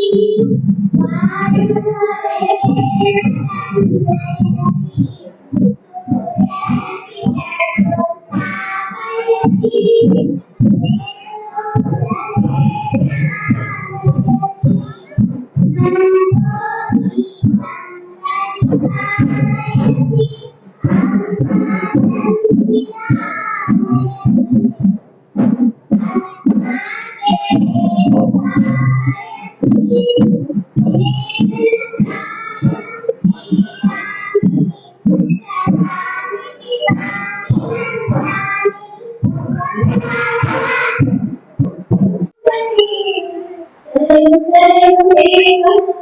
Espírito. América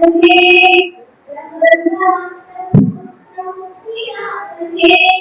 Thank you.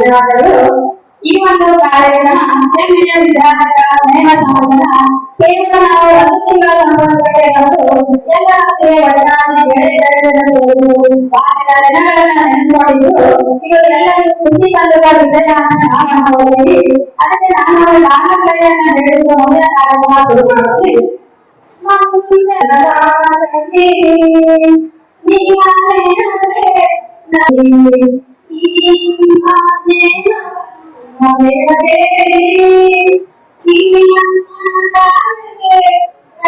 ధన్యవాదాలు ఈ పండుగ కార్యక్రమం విద్యార్థి నేమ సంబంధ ಕಾರ್ಯಕ್ರಮ ಹೆಮ್ಮೆಯ ವಿದ್ಯಾರ್ಥಿಗಳ ನೇಮ ಸಮಾಜದ ಕೇವಲ ನಾವು ಒಂದು ತಿಂಗಳ ಸಂಬಂಧಕ್ಕೆ ಮತ್ತು ಎಲ್ಲ ವಚನಾದಿ ಗೆಳೆಯರನ್ನು ಬಾಕಿದ ದಿನಗಳನ್ನ ನೆನೆಸಿಕೊಂಡಿದ್ದು ಇದು ಎಲ್ಲರಿಗೂ ಖುಷಿ ತಂದುವ ವಿಷಯ ಅಂತ ನಾನು ಭಾವಿಸಿ ಅದಕ್ಕೆ ನಾನು ದಾನಗಳನ್ನು ನೀಡುವ ಮೊದಲ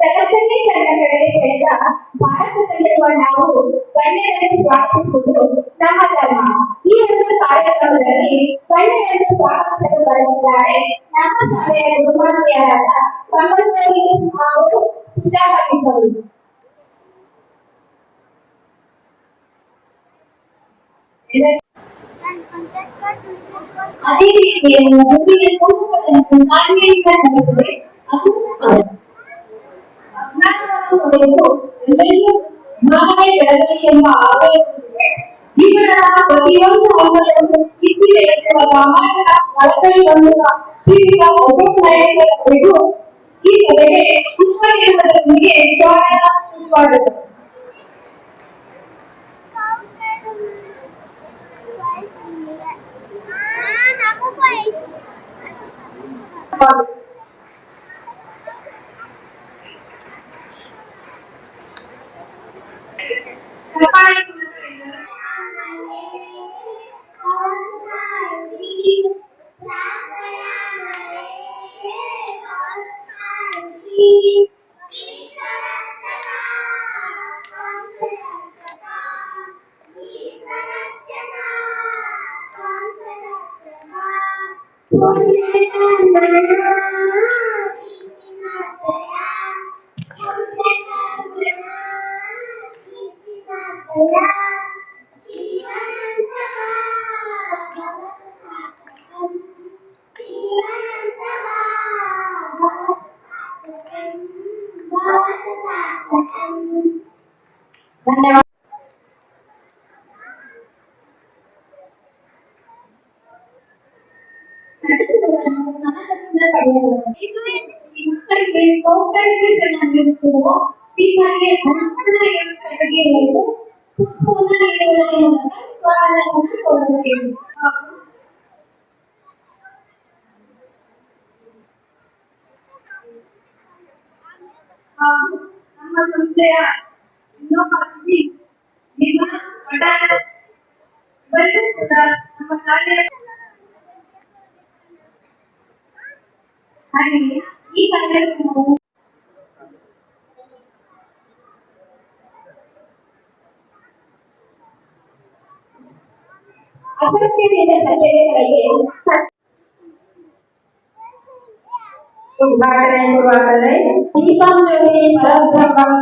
ಮಾಡುತ್ತೇನೆ ಸಮುದಾಯದಿಂದ ಜಗತ್ತನ್ನೇ ತನ್ನ ಕಡೆಗೆ ಸೆಳೆದ ಭಾರತದಲ್ಲಿರುವ ನಾವು ಗಣ್ಯರನ್ನು ಸ್ವಾಗತಿಸುವುದು ನಮ್ಮ ಧರ್ಮ ಈ ಒಂದು ಕಾರ್ಯಕ್ರಮದಲ್ಲಿ ಗಣ್ಯರನ್ನು ಸ್ವಾಗತಿಸಲು ಬರುತ್ತಿದ್ದಾರೆ ನಮ್ಮ ಶಾಲೆಯ ಗುರುಮಾತೆಯರಾದ ಸಂಬಂಧಿ ಹಾಗೂ ಸಿದ್ಧವಾಗಿದ್ದರು ಅದೇ ರೀತಿ ಮುಂದಿನ ಸಂಪುಟವನ್ನು ಕಾರ್ಮಿಕ ನಡೆಸಿದೆ ಅದು ಅಜ್ಞಾನವನ್ನು ತೊರೆದು ಎಲ್ಲರಿಗೂ ಜ್ಞಾನವೇ ಬೆಳಗಲಿ ಎಂಬ ಆಲೋಚನೆ ಜೀವನದ ಪ್ರತಿಯೊಂದು ಹಂತದಲ್ಲೂ ಇತ್ತಿಗೆ ಎತ್ತುವ ರಾಮಾಯಣ ಕಳಕಳಿ ಹೊಂದುವ ಶ್ರೀಯುತ ಒಬ್ಬೊಬ್ಬರಿಗೂ ಈ ಸಭೆಗೆ ಪುಷ್ಪ ನೀಡುವುದರೊಂದಿಗೆ ಸ್ವಾಗತ ಸುಸ್ವಾಗತ ಚಪ್ಪಾಳೆ ಕುರಿತು Bye. ಮಕ್ಕಳಿಗೆ ಕೌಟಲ್ಯ ನೀಡುತ್ತಿರುವ ದೀಪಾವಳಿಗೆ ಬ್ರಾಹ್ಮಣ ಕಡೆಗೆ ಹೋಗು ಪುಷ್ಪವನ್ನು ನೀಡುವುದರ ಮೂಲಕ ಸ್ವಾಗತವನ್ನು ಕೋರುತ್ತೇವೆ ಹಾಗೂ ನಮ್ಮ ಸಂಸ್ಥೆಯ ಇನ್ನೊಬ್ಬ ಅತಿಥಿ ನಿಮ್ಮ ವಡಾರ ಇವರಿಗೂ ಕೂಡ ನಮ್ಮ ಶಾಲೆಯ ಹಾಗೆಯೇ ಈ ಕಾರ್ಯಕ್ರಮವು ಅಗತ್ಯವಿದೆ ಸಲಹೆಗಳಿಗೆ ಉದ್ಘಾಟನೆ ಶುರುವಾದರೆ ದೀಪಂ ಜ್ಯೋತಿ ಪರಬ್ರಹ್ಮಂ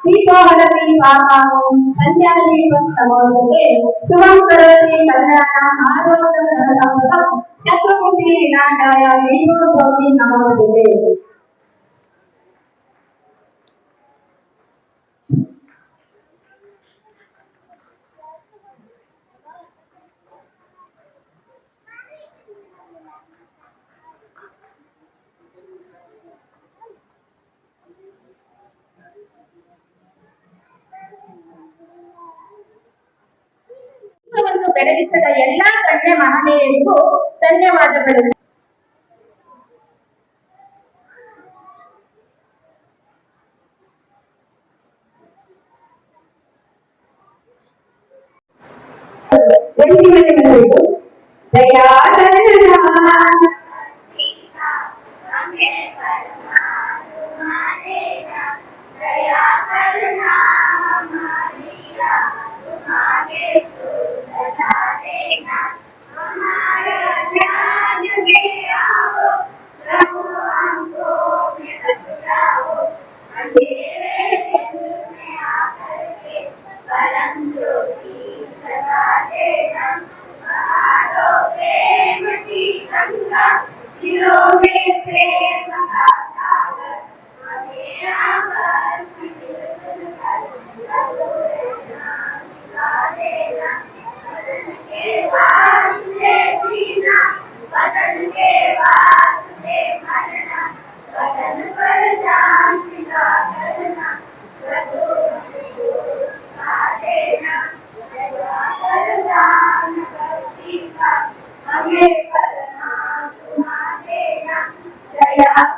శ్రీకోహరతి పాపాము కళ్యాణ దీపం సమోదే శుభం కరోతి కళ్యాణం ఆరోగ్యం శత్రుముఖి వినాశాయ దీపం భవతి నమోదే ಬೆಳಗಿಸಿದ ಎಲ್ಲಾ ಗಣ್ಯ ಮಹನೀಯರಿಗೂ ಧನ್ಯವಾದಗಳು. Yeah.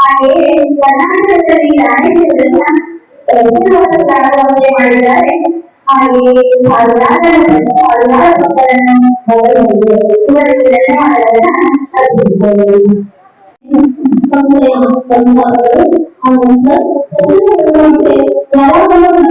ಹಾಗೆಯೇ ಕರ್ನಾಟಕದಲ್ಲಿ ನ್ಯಾಯಾಲಯಗಳನ್ನ ಹೆಸರುವಾಸಿಯಾಗುವಂತೆ ಮಾಡಿದ್ದಾರೆ ಹಾಗೆಯೇ ಸಾವಿರಾರು ಸಾವಿರಾರು ಮಕ್ಕಳನ್ನು ಹೊರಗೆ ಇವರಿಗೆ ಧನ್ಯವಾದಗಳನ್ನ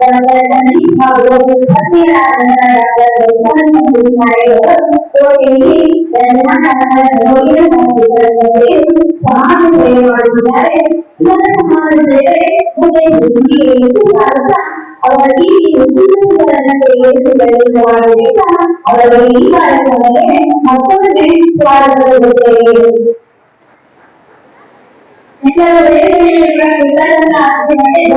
Pendekatan bahwa bupati akan berhubungan dengan Mario, Kotini, dan akan berhubungan dengan Mario, paham dari Mario, dan paham dari bukan bukti itu harusnya ಅವರಿಗೆ ಉದ್ಯೋಗಗಳನ್ನು ತೆಗೆದುಕೊಳ್ಳಲು ಆಡಳಿತ ಅವರಿಗೆ ಈ ಕಾರ್ಯಕ್ರಮಕ್ಕೆ ಮತ್ತೊಂದು ಸ್ವಾಗತವಿರುತ್ತೇವೆ ಎಲ್ಲರೂ ದೇವತೆಗಳ ವಿತರಣಾ ಅಧ್ಯಯನ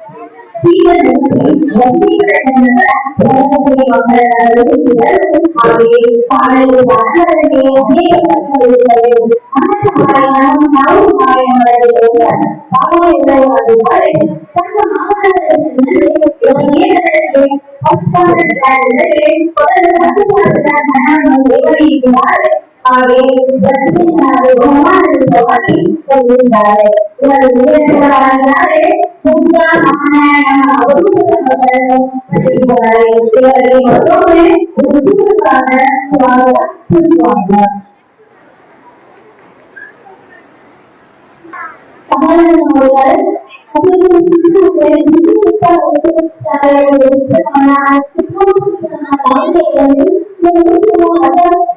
ஆகவே பிரச்சனையாக பிரம்மாண்டத்தை சொல்லியிருந்தார்கள் ಕನ್ನಡದ ಬಗ್ಗೆ ಬಹಳ ಅಭಿಮಾನಿಗಳಿದ್ದಾರೆ ನಮ್ಮ ಶಾಲೆಯಲ್ಲಿ ಹೋಗುವಾಗ ನಮಗೆ ಹಾಗೆಯೇ ಶಾಲೆಯಲ್ಲಿ ಮಕ್ಕಳಿಗೆ ಅನೇಕ ಪ್ರಶ್ನೆಗಳಿರುತ್ತವೆ ನಾವು ಸಹಾಯ ಮಾಡಬೇಕು ಭಾವನೆಗಳಿದ್ದಾರೆ ತಮ್ಮ ಹಾಗೆ ಬಹುಮಾನವಾಗಿ ತಂದಿದ್ದಾರೆ ಇವರು ವಿವೇಕವಾಗಿದ್ದಾರೆ ಮುಖ್ಯ ಮಹಾನಾರಾಯಣ ಅವರು ಮಕ್ಕಳನ್ನು ಪಡೆದಿದ್ದಾರೆ ಇವರಿಗೆ ಮತ್ತೊಮ್ಮೆ ಉದ್ಯೋಗವಾದ ಸ್ವಾಗತ ಸುಸ್ವಾಗತ ಸಮಾಜವನ್ನು ನೋಡಿದರೆ ಅದನ್ನು ಶಿಕ್ಷಣ ಶಾಲೆಯಲ್ಲಿ ಶಿಕ್ಷಣ ಶಿಕ್ಷಣ ಕಾಲೇಜುಗಳಲ್ಲಿ ಉತ್ತಮವಾದ ನಾವು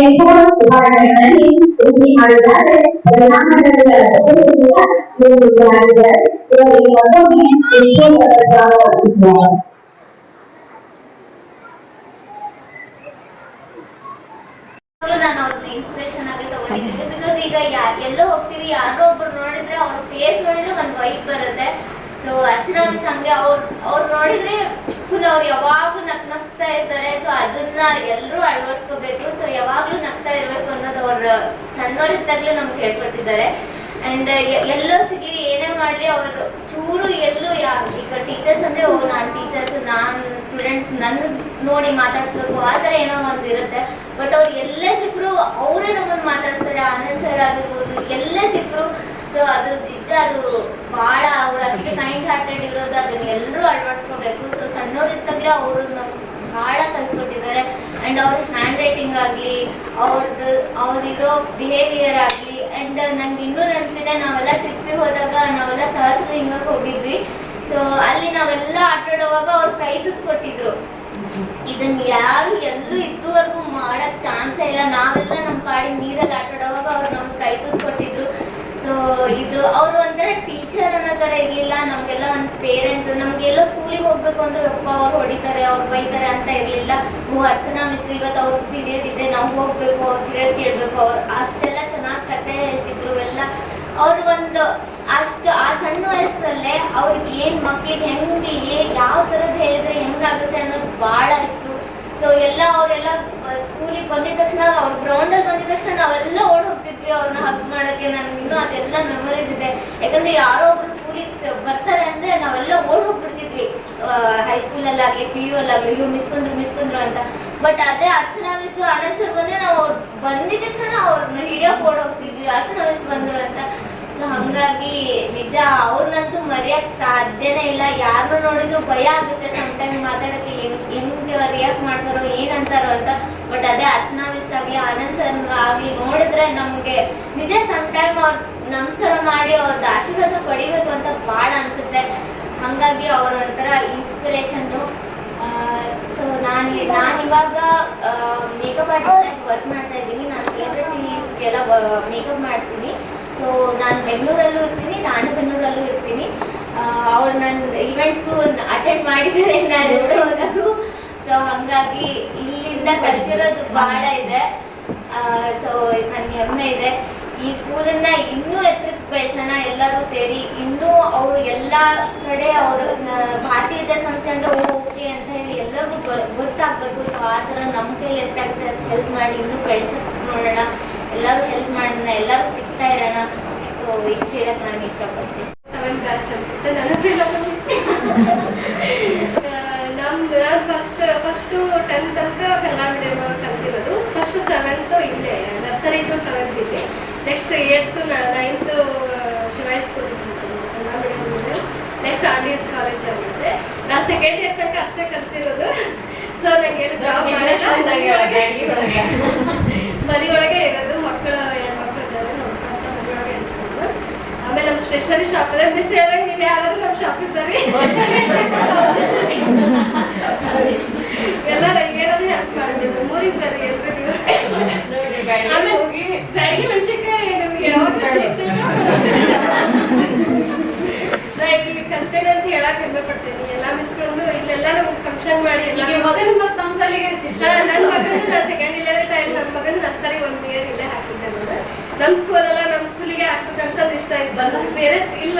ಅಂತ ಉದಾಹರಣೆಗಳಲ್ಲಿ ವೃದ್ಧಿ ಮಾಡಿದ್ದಾರೆ ಪರಿಣಾಮಗಳ ಇವರಿಗೆ ಮತ್ತೊಮ್ಮೆ ಸ್ವಾಗತಿಸಿದ್ದಾರೆ ಯಾವಾಗ್ಲೂ ನಾನು ಅವ್ರನ್ನ ಇನ್ಸ್ಪಿರೇಷನ್ ಆಗಿ ತಗೊಂಡಿದ್ದೀನಿ ಬಿಕಾಸ್ ಈಗ ಯಾ- ಎಲ್ಲೋ ಹೋಗ್ತೀವಿ ಯಾರೋ ಒಬ್ರು ನೋಡಿದ್ರೆ ಅವ್ರ ಫೇಸ್ ನೋಡಿದ್ರೆ ಒಂದು ವೈಬ್ ಬರುತ್ತೆ ಸೊ ಅರ್ಚನಾ ಮಿಸ್ ಹಂಗೆ ಅವ್ರು ಅವ್ರು ನೋಡಿದ್ರೆ ಫುಲ್ ಅವ್ರು ಯಾವಾಗ್ಲೂ ನಕ್ ನಗ್ತಾ ಇರ್ತಾರೆ. ಸೊ ಅದನ್ನ ಎಲ್ಲರೂ ಅಳವಡಿಸ್ಕೋಬೇಕು. ಸೊ ಯಾವಾಗ್ಲೂ ನಗ್ತಾ ಇರ್ಬೇಕು ಅನ್ನೋದು ಅವ್ರ ಸಣ್ಣವರಿದ್ದಾಗಲೇ ನಮ್ಗೆ ಹೇಳ್ಕೊಟ್ಟಿದ್ದಾರೆ. ಅಂಡ್ ಎಲ್ಲೋ ಸಿಗ್ಲಿ, ಏನೇ ಮಾಡಲಿ, ಅವರು ಚೂರು ಎಲ್ಲೂ ಯಾ ಈಗ ಟೀಚರ್ಸ್ ಅಂದ್ರೆ, ಓ, ನಾನು ಟೀಚರ್ಸ್ ನಾನು ಸ್ಟೂಡೆಂಟ್ಸ್ ನನ್ನ ನೋಡಿ ಮಾತಾಡಿಸ್ಬೇಕು. ಆ ಥರ ಏನೋ ಒಂದು ಇರುತ್ತೆ. ಬಟ್ ಅವ್ರು ಎಲ್ಲೇ ಸಿಕ್ಕರು ಅವರೇ ನಮ್ಮನ್ನು ಮಾತಾಡ್ತಾರೆ ಆನಂದ್ ಸರ್ ಆಗಿರ್ಬೋದು, ಎಲ್ಲೇ ಸಿಕ್ಕರು ಸೊ ಅದು ನಿಜ, ಅದು ಭಾಳ ಅವ್ರು ಅಷ್ಟೇ ಕೈಂಡ್ ಹಾರ್ಟೆಡ್ ಇರೋದು, ಅದನ್ನ ಎಲ್ಲರೂ ಅಳವಡಿಸ್ಕೋಬೇಕು. ಸೊ ಸಣ್ಣವರಿದ್ದಾಗಲೇ ಅವರು ಬಹಳ ಕಲಿಸ್ಕೊಟ್ಟಿದ್ದಾರೆ. ಅಂಡ್ ಅವ್ರ ಹ್ಯಾಂಡ್ ರೈಟಿಂಗ್ ಆಗಲಿ ಅವ್ರದ್ದು ಅವ್ರಿರೋ ಬಿಹೇವಿಯರ್ ಆಗಲಿ ಅಂಡ್ ನಂಗೆ ಇನ್ನೂ ನೆನಪಿದೆ, ನಾವೆಲ್ಲ ಟ್ರಿಪ್ಪಿಗೆ ಹೋದಾಗ ನಾವೆಲ್ಲ ಸಹಸ್ರಲಿಂಗಕ್ಕೆ ಹೋಗಿದ್ವಿ. ಸೊ ಅಲ್ಲಿ ನಾವೆಲ್ಲ ಆಟಾಡುವಾಗ ಅವ್ರು ಕೈ ಕೊಟ್ಟಿದ್ರು ಇದನ್ನ ಯಾರು ಎಲ್ಲೂ ಇದುವರೆಗೂ ಮಾಡಕ್ ಚಾನ್ಸೇ ಇಲ್ಲ. ನಾವೆಲ್ಲ ನಮ್ಮ ಪಾಡಿ ನೀರಲ್ಲಿ ಆಟಾಡುವಾಗ ಅವ್ರು ನಮ್ಗೆ ಕೈ ಕೊಟ್ಟಿದ್ರು ಸೊ ಇದು ಅವರು ಒಂಥರ ಟೀಚರ್ ಅನ್ನೋ ಥರ ಇರಲಿಲ್ಲ. ನಮಗೆಲ್ಲ ಒಂದು ಪೇರೆಂಟ್ಸ್ ನಮಗೆಲ್ಲೋ ಸ್ಕೂಲಿಗೆ ಹೋಗ್ಬೇಕು ಅಂದ್ರೆ ಅಪ್ಪ ಅವ್ರು ಹೊಡಿತಾರೆ, ಅವ್ರು ಬೈತಾರೆ ಅಂತ ಇರಲಿಲ್ಲ. ಓ, ಅರ್ಚನಾ ಮಿಸ್ ಇವತ್ತು ಅವ್ರ ಪೀರಿಯಡ್ ಇದೆ, ನಾವು ಹೋಗ್ಬೇಕು, ಅವ್ರ ಪೀರಿಯಡ್ ಕೇಳಬೇಕು. ಅವ್ರು ಅಷ್ಟೆಲ್ಲ ಚೆನ್ನಾಗಿ ಕತೆ ಹೇಳ್ತಿದ್ರು ಎಲ್ಲ. ಅವ್ರ ಒಂದು ಅಷ್ಟು, ಆ ಸಣ್ಣ ವಯಸ್ಸಲ್ಲೇ ಅವ್ರಿಗೆ ಏನು ಮಕ್ಕಳಿಗೆ ಹೆಂಗೆ ಏನು ಯಾವ ಥರದ್ದು ಹೇಳಿದ್ರೆ ಹೆಂಗಾಗುತ್ತೆ ಅನ್ನೋದು ಭಾಳ ಇತ್ತು. ಸೊ ಎಲ್ಲ ಅವರೆಲ್ಲ ಸ್ಕೂಲಿಗೆ ಬಂದಿದ ತಕ್ಷಣ, ಅವ್ರ ಗ್ರೌಂಡಲ್ಲಿ ಬಂದಿದ ತಕ್ಷಣ ನಾವೆಲ್ಲ ಹೋಗ್ತಿದ್ವಿ ಅವ್ರನ್ನ ಹಕ್ ಮಾಡೋಕ್ಕೆ ನನಗೆ ಇನ್ನೂ ಅದೆಲ್ಲ ಮೆಮೊರೀಸ್ ಇದೆ. ಯಾಕಂದ್ರೆ ಯಾರೋ ಒಬ್ರು ಸ್ಕೂಲಿಗೆ ಬರ್ತಾರೆ ಅಂದ್ರೆ ನಾವೆಲ್ಲ ಓಡ್ ಹೋಗ್ಬಿಡ್ತಿದ್ವಿ ಹೈಸ್ಕೂಲಲ್ಲಾಗಲಿ ಪಿ ಯು ಅಲ್ಲಾಗಲಿ ಇವ್ರು ಮಿಸ್ ಬಂದ್ರು ಮಿಸ್ ಬಂದ್ರು ಅಂತ. ಬಟ್ ಅದೇ ಅರ್ಚನಾ ಮಿಸ್ ಆನಂದ್ ಸರ್ ಬಂದ್ರೆ ನಾವು ಅವ್ರು ಬಂದಿದ ತಕ್ಷಣ ಅವ್ರನ್ನ ಹಿಡಿಯೋಕೆ ಓಡ್ ಹೋಗ್ತಿದ್ವಿ ಅರ್ಚನಾ ಮಿಸ್ ಬಂದ್ರು ಅಂತ. ಸೊ ಹಂಗಾಗಿ ನಿಜ ಅವ್ರನ್ನಂತೂ ಮರೆಯಕ್ ಸಾಧ್ಯನೇ ಇಲ್ಲ. ಯಾರು ನೋಡಿದ್ರು ಭಯ ಆಗುತ್ತೆ ಟೈಮ್ ಮಾತಾಡಕ್ಕೆ. ಹೆಂಗ್ ರಿಯಾಕ್ಟ್ ಮಾಡ್ತಾರೋ, ಏನಂತಾರೋ ಅಂತ. ಬಟ್ ಅದೇ ಅರ್ಚನಾ ಮಿಸ್ ಆಗಲಿ ಆನಂದ್ ಸರ್ ಆಗ್ಲಿ ನೋಡಿದ್ರೆ ನಮ್ಗೆ ನಿಜ ಟೈಮ್ ಅವ್ರ ನಮಸ್ಕಾರ ಮಾಡಿ ಅವ್ರದ್ದು ಆಶೀರ್ವಾದ ಪಡಿಬೇಕು ಅಂತ ಭಾಳ ಅನ್ಸುತ್ತೆ. ಹಂಗಾಗಿ ಅವ್ರ ಒಂಥರ ಇನ್ಸ್ಪಿರೇಷನ್ನು ಸೊ ನಾನು ನಾನು ಇವಾಗ ಮೇಕಪ್ ಆರ್ಟಿಸ್ಟ್ ವರ್ಕ್ ಮಾಡ್ತಾ ಇದ್ದೀನಿ. ನಾನು ಸೆಲೆಬ್ರಿಟೀಸ್ಗೆಲ್ಲ ಮೇಕಪ್ ಮಾಡ್ತೀನಿ. ಸೊ ನಾನು ಬೆಂಗಳೂರಲ್ಲೂ ಇರ್ತೀನಿ, ನಾನು ಬೆಂಗಳೂರಲ್ಲೂ ಇರ್ತೀನಿ. ಅವ್ರು ನನ್ನ ಇವೆಂಟ್ಸ್ಗೂ ಅಟೆಂಡ್ ಮಾಡಿದ್ದಾರೆ ನಾನು ಎಲ್ಲರೂ ಸೊ ಹಾಗಾಗಿ ಇಲ್ಲಿಂದ ಕಲ್ತಿರೋದು ಬಹಳ ಇದೆ. ಸೊ ನನಗೆ ಹೆಮ್ಮೆ ಇದೆ. ಈ ಸ್ಕೂಲನ್ನ ಇನ್ನೂ ಎತ್ತರಕ್ಕೆ ಬೆಳೆಸೋಣ, ಎಲ್ಲರೂ ಸೇರಿ. ಇನ್ನೂ ಅವರು ಎಲ್ಲ ಕಡೆ ಅವರು ಭಾರತೀಯ ಸಂಸ್ಥೆ ಅಂದ್ರೆ ಓಕೆ ಅಂತ ಹೇಳಿ ಎಲ್ಲರಿಗೂ ಗೊತ್ತಾಗ್ಬೇಕು. ಸೊ ಆ ಥರ ನಮ್ಮ ಕೈಲಿ ಎಷ್ಟಾಗುತ್ತೆ ಅಷ್ಟು ಹೆಲ್ಪ್ ಮಾಡಿ ಇನ್ನೂ ಬೆಳೆಸಕ್ಕೆ ನೋಡೋಣ. ಎಲ್ಲರೂ ಹೆಲ್ಪ್ ಮಾಡೋಣ ಎಲ್ಲರೂ ಸಿಗ್ತಾ ಇರೋಣ. ಸೊ ಇಷ್ಟು ಹೇಳಕ್ ನಾನು ಇಷ್ಟಪಡ್ತೀನಿ. ನಮ್ದು ಫಸ್ಟ್ ಫಸ್ಟು ಟೆಂತ್ ತನಕ ಕನ್ನಡ ಮೀಡಿಯಮ್ ಕಲ್ತಿರೋದು. ಫಸ್ಟು ಸೆವೆಂತು ಇಲ್ಲೇ ನರ್ಸರಿ ಟು ಸೆವೆಂತ್ ಇಲ್ಲಿ. Next eighth ninth Shivay school Kannada medium next R D S college ಆಗಿದ್ದೆ ನಾ ಸೆಕೆಂಡ್ ಇಯರ್ ತನಕ ಅಷ್ಟೇ ಕಲ್ತಿರೋದು. ಸೊ ನನಗೆ ಜಾಬ್ ಮನೆ ಒಳಗೆ ಸ್ಟೇಷನರಿ ಶಾಪ್ ಇದೆ ಮಿಸ್ ಹೇಳ್ದಂಗೆ ನೀವು ಯಾರಾದ್ರೂ ನಮ್ಮ ಶಾಪಿಗೆ ಬರ್ರಿ. ಎಲ್ಲಾರ ಏನಾದ್ರೂ ಹೆಲ್ಪ್ ಮಾಡ್ತೀವಿ ಊರಿಗೆ ಬರ್ರಿ ಎಲ್ರು ನೀವು. ಆಮೇಲೆ ಬ್ಯಾಡಗಿ ಮೆಣಸಿನ್ಕಾಯಿ ನಮ್ಗೆ ಯಾವಾಗ ನಾ ಇಲ್ಲಿ ಕಲ್ತೇನೆ ಅಂತ ಹೇಳಕ್ ಹೆಮ್ಮೆ ಪಡ್ತೀನಿ ಎಲ್ಲಾ ಮಿಸ್ಗಳನ್ನು ಫಂಕ್ಷನ್ ಮಾಡಿ ಎಲ್ಲ ನನ್ನ ಮಗನ ಸೆಕೆಂಡ್ ಟೈಮ್ ಮಗನ ನರ್ಸರಿ ಒನ್ ಇಯರ್ ಇಲ್ಲೇ ಹಾಕಿದ್ದೆ ನಾನು ನಮ್ಮ ಸ್ಕೂಲ್ ಎಲ್ಲ ನಮ್ಮ ಸ್ಕೂಲಿಗೆ ಹಾಕ್ಬೇಕು ಅನ್ಸೋದು ಇಷ್ಟ ಆಯ್ತು. ಬಂದಾಗ ಬೇರೆ ಇಲ್ಲ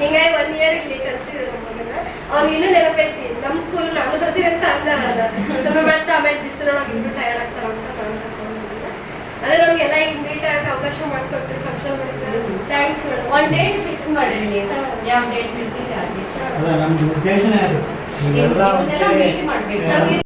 ಹಿಂಗಾಗಿ ಒನ್ ಇಯರ್ ಇಲ್ಲಿ ಕಲ್ಸಿದ್ರು ಅವ್ನು ಇನ್ನೂ ನೆನಪೈತಿ ನಮ್ಮ ಸ್ಕೂಲ್ ನಾನು ಬರ್ತೀನಿ ಅಂತ ಅಂದ ಮಾಡ್ತಾ ಆಮೇಲೆ ಬಿಸಿಲೊಳಗೆ ಇಬ್ರು ಟಯರ್ಡ್ ಆಗ್ತಾರ ಅಂತ ನಾನು. ಅದೇ ನಮ್ಗೆಲ್ಲ ಈಗ ಮೀಟ್ ಆಗಕ್ಕೆ ಅವಕಾಶ ಮಾಡಿಕೊಟ್ಟು ಫಂಕ್ಷನ್ ಮಾಡಿದ್ರೆ. Thanks madam one date fix ಮಾಡಿ ನೀವು ಯಾವ ಡೇಟ್ ಬಿಡ್ತೀರಿ ನಮ್ದು ಉದ್ದೇಶನೇ ಅದು. ಇವನ್ನೆಲ್ಲ ಮಾಡ್ಬೇಕು.